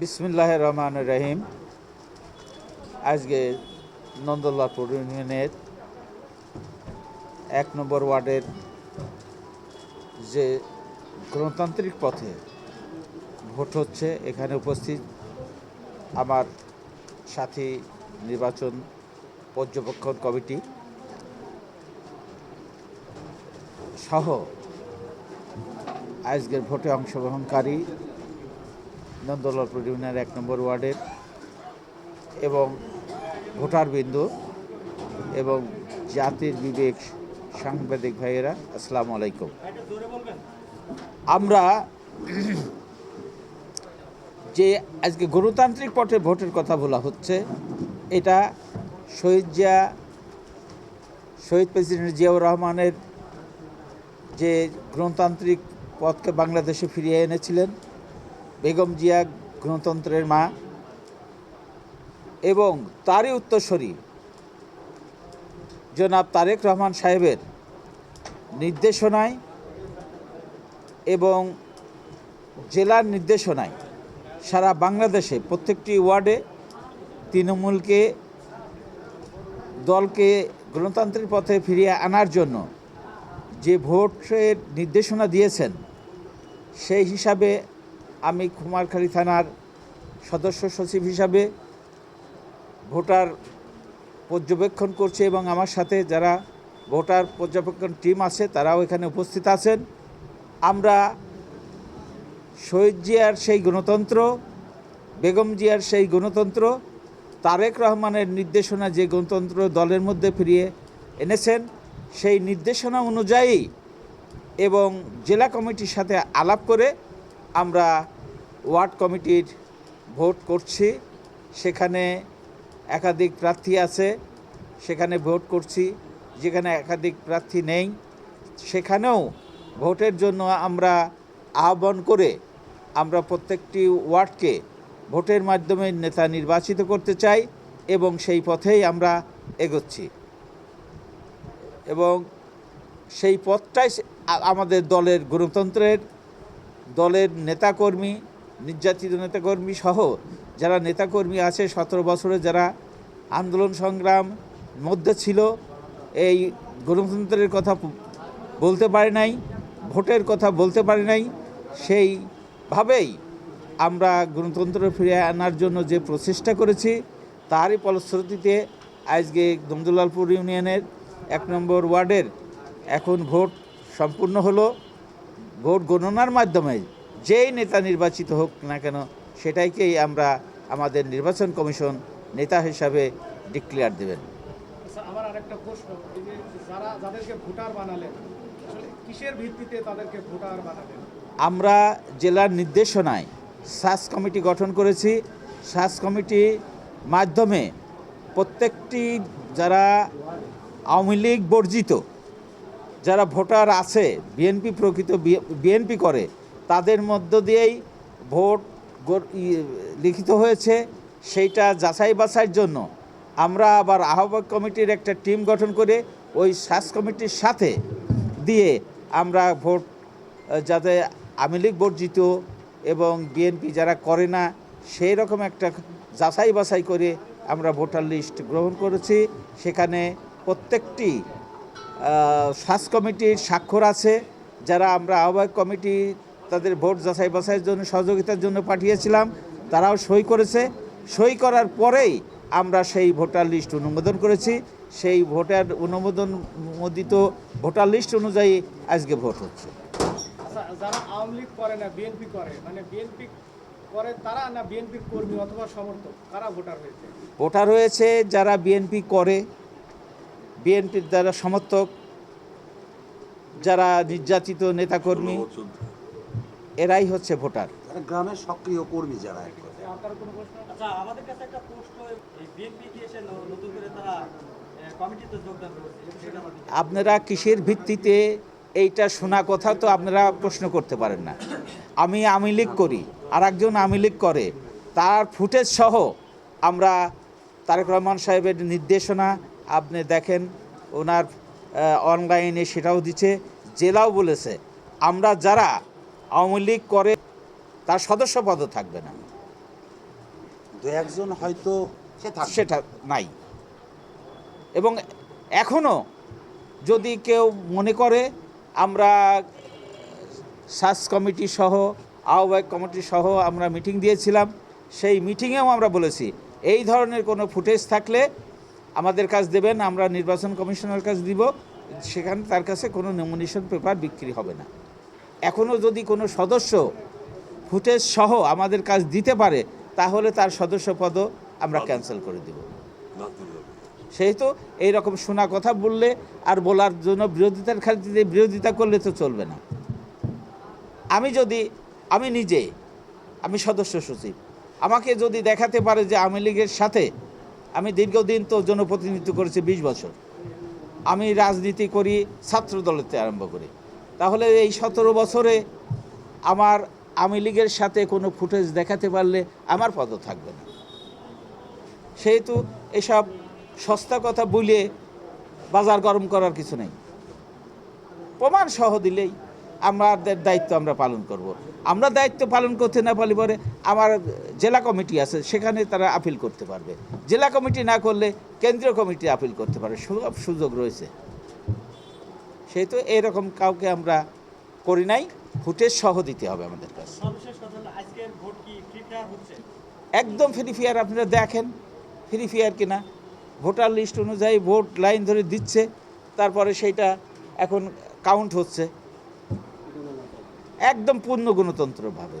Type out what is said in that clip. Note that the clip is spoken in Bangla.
বিসমিল্লাহ রহমান রহিম। আজকে নন্দলাপুর ইউনিয়নের এক নম্বর ওয়ার্ডের যে গণতান্ত্রিক পথে ভোট হচ্ছে, এখানে উপস্থিত আমার সাথী নির্বাচন পর্যবেক্ষণ কমিটি সহ আজকের ভোটে অংশগ্রহণকারী নন্দলালপুর ইউনিয়নের এক নম্বর ওয়ার্ডের এবং ভোটার বিন্দু এবং জাতির বিবেক সাংবাদিক ভাইয়েরা, আসসালামু আলাইকুম। আমরা যে আজকে গণতান্ত্রিক পথে ভোটের কথা বলা হচ্ছে, এটা শহীদ জিয়া, শহীদ প্রেসিডেন্ট জিয়াউর রহমানের যে গণতান্ত্রিক পথকে বাংলাদেশে ফিরিয়ে এনেছিলেন বেগম জিয়া গণতন্ত্রের মা এবং তারই উত্তরসূরি জনাব তারেক রহমান সাহেবের নির্দেশনায় এবং জেলার নির্দেশনায় সারা বাংলাদেশে প্রত্যেকটি ওয়ার্ডে তৃণমূলকে দলকে গণতান্ত্রিক পথে ফিরিয়ে আনার জন্য যে ভোটের নির্দেশনা দিয়েছেন, সেই হিসাবে আমি কুমারখালী থানার সদস্য সচিব হিসাবে ভোটার পর্যবেক্ষণ করছি এবং আমার সাথে যারা ভোটার পর্যবেক্ষণ টিম আছে, তারাও এখানে উপস্থিত আছেন। আমরা শহীদ জিয়ার সেই গণতন্ত্র, বেগম জিয়ার সেই গণতন্ত্র, তারেক রহমানের নির্দেশনা যে গণতন্ত্র দলের মধ্যে ফিরিয়ে এনেছেন, সেই নির্দেশনা অনুযায়ী এবং জেলা কমিটির সাথে আলাপ করে আমরা ওয়ার্ড কমিটির ভোট করছি। সেখানে একাধিক প্রার্থী আছে, সেখানে ভোট করছি। যেখানে একাধিক প্রার্থী নেই, সেখানেও ভোটের জন্য আমরা আহ্বান করে আমরা প্রত্যেকটি ওয়ার্ডকে ভোটের মাধ্যমে নেতা নির্বাচিত করতে চাই এবং সেই পথেই আমরা এগোচ্ছি। এবং সেই পথটাই আমাদের দলের গণতন্ত্রের দলের নেতাকর্মী, নির্যাতিত নেতাকর্মী সহ যারা নেতাকর্মী আছে, সতেরো বছরে যারা আন্দোলন সংগ্রাম মধ্যে ছিল, এই গণতন্ত্রের কথা বলতে পারে নাই, ভোটের কথা বলতে পারে নাই, সেইভাবেই আমরা গণতন্ত্র ফিরে আনার জন্য যে প্রচেষ্টা করেছি, তারই ফলশ্রুতিতে আজকে দমদুলালপুর ইউনিয়নের এক নম্বর ওয়ার্ডের এখন ভোট সম্পূর্ণ হলো। ভোট গণনার মাধ্যমে যেই নেতা নির্বাচিত হোক না কেন সেটাইকেই আমরা আমাদের নির্বাচন কমিশন নেতা হিসাবে ডিক্লেয়ার দেবেন। আচ্ছা আমার আরেকটা প্রশ্ন যারা যাদেরকে ভোটার বানালেন কিসের ভিত্তিতে তাদেরকে ভোটার বানালেন? আমরা জেলার নির্দেশনায় সার্চ কমিটি গঠন করেছি। সার্চ কমিটি মাধ্যমে প্রত্যেকটি যারা আওয়ামী লীগ বর্জিত যারা ভোটার আছে বিএনপি প্রকৃত বিএনপি করে, তাদের মধ্য দিয়েই ভোট লিখিত হয়েছে। সেইটা যাচাই বাছাইয়ের জন্য আমরা আবার আহ্বায়ক কমিটির একটা টিম গঠন করে ওই সার্চ কমিটির সাথে দিয়ে আমরা ভোট, যাতে আওয়ামী লীগ বর্জিত এবং বিএনপি যারা করে না, সেই রকম একটা যাচাই বাছাই করে আমরা ভোটার লিস্ট গ্রহণ করেছি। সেখানে প্রত্যেকটি সার্চ কমিটির স্বাক্ষর আছে যারা আমরা আহ্বায়ক কমিটি তাদের ভোট যাচাই বাছাইয়ের জন্য সহযোগিতার জন্য পাঠিয়েছিলাম তারাও সই করেছে। সই করার পরেই আমরা সেই ভোটার লিস্ট অনুমোদন করেছি। সেই ভোটার অনুমোদন মোদিত ভোটার লিস্ট অনুযায়ী আজকে ভোট হচ্ছে। আচ্ছা যারা আওয়ামী লীগ করে না বিএনপি করে মানে বিএনপি করে তারা না বিএনপির কর্মী অথবা সমর্থক? কারা ভোটার হয়েছে? ভোটার হয়েছে যারা বিএনপি করে বিএনপির দ্বারা সমর্থক যারা নির্যাতিত নেতাকর্মী এরাই হচ্ছে ভোটার। গ্রামের সক্রিয় কর্মী যারা আচ্ছা আমাদের কাছে একটা প্রশ্ন বিএনপি কি এসে ন- নতুন করে তারা আহ, কমিটিতে যোগদান করেছে সেটা আমাদের আপনারা কিসের ভিত্তিতে এইটা শোনা কথা তো আপনারা প্রশ্ন করতে পারেন না। আমি আমি লীগ করি আর একজন আমি লীগ করে তার ফুটেজ সহ আমরা তারেক রহমান সাহেবের নির্দেশনা আপনি দেখেন ওনার অনলাইনে সেটাও দিচ্ছে জেলাও বলেছে আমরা যারা আওয়ামী লীগ করে তার সদস্য পদও থাকবে না। দু একজন হয়তো সেটা নাই। এবং এখনও যদি কেউ মনে করে আমরা সার্চ কমিটি সহ আহ্বায়ক কমিটি সহ আমরা মিটিং দিয়েছিলাম সেই মিটিংয়েও আমরা বলেছি এই ধরনের কোনো ফুটেজ থাকলে আমাদের কাজ দেবেন, আমরা নির্বাচন কমিশনের কাছে দিব, সেখানে তার কাছে কোনো নমিনেশন পেপার বিক্রি হবে না। এখনও যদি কোনো সদস্য ফুটেজ সহ আমাদের কাজ দিতে পারে, তাহলে তার সদস্য পদও আমরা ক্যান্সেল করে দেব। সেহেতু এই রকম শোনা কথা বললে আর বলার জন্য বিরোধিতার খাতিরে বিরোধিতা করলে তো চলবে না। আমি যদি, আমি নিজে, আমি সদস্য সচিব, আমাকে যদি দেখাতে পারে যে আওয়ামী লীগের সাথে আমি দীর্ঘদিন তো জনপ্রতিনিধিত্ব করেছি বিশ বছর। আমি রাজনীতি করি, ছাত্র দলেতে আরম্ভ করি। তাহলে এই সতেরো বছরে আমার আওয়ামী লীগের সাথে কোনো ফুটেজ দেখাতে পারলে আমার পদও থাকবে না। সেহেতু এসব সস্তা কথা বলে বাজার গরম করার কিছু নেই। প্রমাণ সহ দিলেই আমাদের দায়িত্ব আমরা পালন করব। আমরা দায়িত্ব পালন করতে না পারলে পরে আমার জেলা কমিটি আছে সেখানে তারা আপিল করতে পারবে। জেলা কমিটি না করলে কেন্দ্রীয় কমিটি আপিল করতে পারবে সব সুযোগ রয়েছে। সেহেতু এরকম কাউকে আমরা করি নাই ভোটের সহ দিতে হবে আমাদের কাছে। একদম ফ্রি ফায়ার আপনারা দেখেন ফ্রি ফায়ার কিনা। ভোটার লিস্ট অনুযায়ী ভোট লাইন ধরে দিচ্ছে তারপরে সেইটা এখন কাউন্ট হচ্ছে। একদম পূর্ণ গণতন্ত্রভাবে।